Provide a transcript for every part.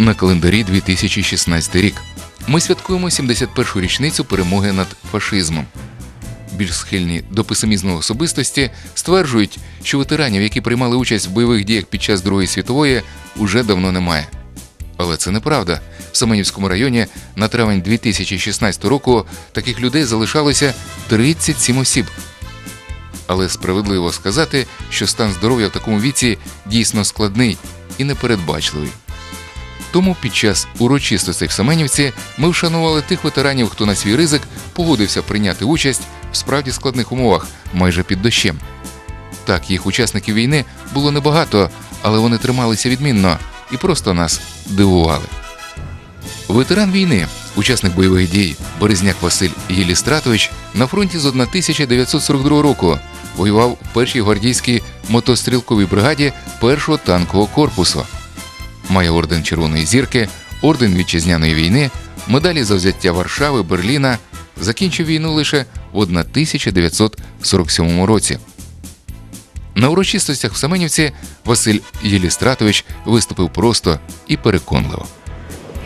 На календарі 2016 рік. Ми святкуємо 71-шу річницю перемоги над фашизмом. Більш схильні до песимізму особистості стверджують, що ветеранів, які приймали участь в бойових діях під час Другої світової, уже давно немає. Але це неправда. В Семенівському районі на травень 2016 року таких людей залишалося 37 осіб. Але справедливо сказати, що стан здоров'я в такому віці дійсно складний і непередбачливий. Тому під час урочистостей в Семенівці ми вшанували тих ветеранів, хто на свій ризик погодився прийняти участь в справді складних умовах, майже під дощем. Так, їх учасників війни було небагато, але вони трималися відмінно і просто нас дивували. Ветеран війни, учасник бойових дій Березняк Василь Єлістратович на фронті з 1942 року воював в першій гвардійській мотострілковій бригаді першого танкового корпусу. Має орден Червоної зірки, орден вітчизняної війни, медалі за взяття Варшави, Берліна. Закінчив війну лише в 1947 році. На урочистостях в Семенівці Василь Єлістратович виступив просто і переконливо.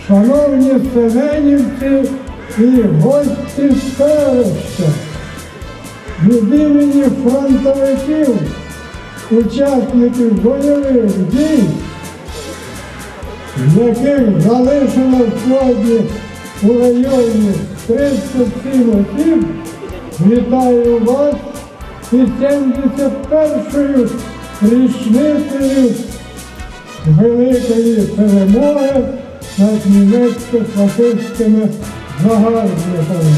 Шановні селенівці і гості селища, від імені фронтовиків, учасників бойових дій, яких залишило сьогодні у районі 37 осіб, вітаю вас із 71-ю річницею великої перемоги над німецько-фашистськими загарбниками.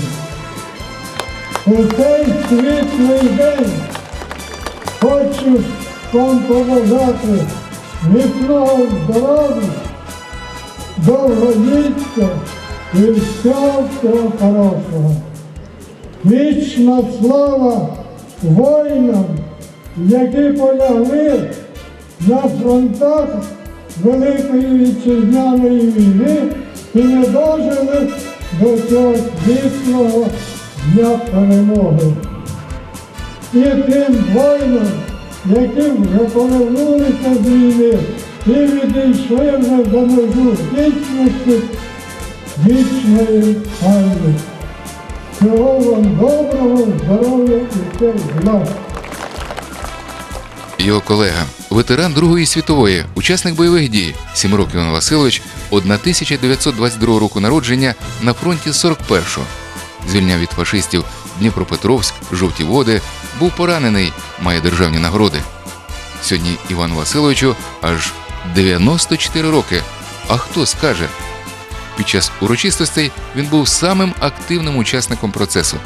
У цей світлий день хочу вам побажати міцного здоров'я, довголіття і всього всього хорошого. Вічна слава воїнам, які полягли на фронтах Великої вітчизняної війни і не дожили до цього світлого дня перемоги. І тим воїнам, які вже повернулися з війни і відійшли вже за межу вічності, вічної пам'яті. Всього вам доброго, здоров'я і всіх благ. Його колега, ветеран Другої світової, учасник бойових дій, 7 років Іван Васильович, 1922 року народження на фронті 41-го. Звільняв від фашистів Дніпропетровськ, жовті води, був поранений, має державні нагороди. Сьогодні Івану Васильовичу аж 94 роки. А хто скаже? Під час урочистостей він був самим активним учасником процесу.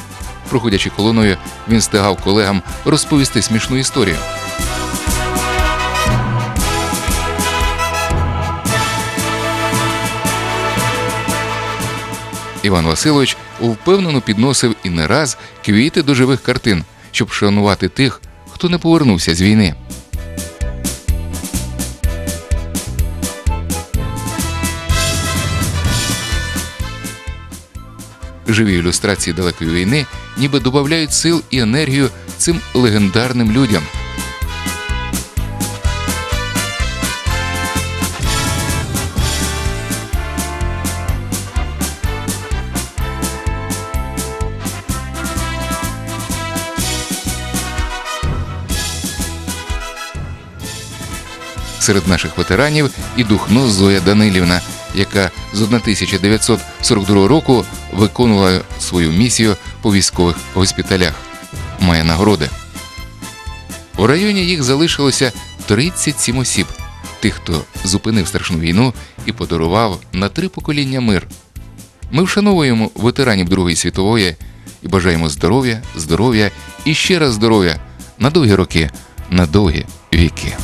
Проходячи колоною, він стигав колегам розповісти смішну історію. Іван Васильович впевнено підносив і не раз квіти до живих картин, щоб шанувати тих, хто не повернувся з війни. Живі ілюстрації далекої війни ніби додають сил і енергію цим легендарним людям. Серед наших ветеранів і Духно Зоя Данилівна, яка з 1942 року виконувала свою місію по військових госпіталях. Має нагороди. У районі їх залишилося 37 осіб, тих, хто зупинив страшну війну і подарував на три покоління мир. Ми вшановуємо ветеранів Другої світової і бажаємо здоров'я, здоров'я і ще раз здоров'я на довгі роки, на довгі віки.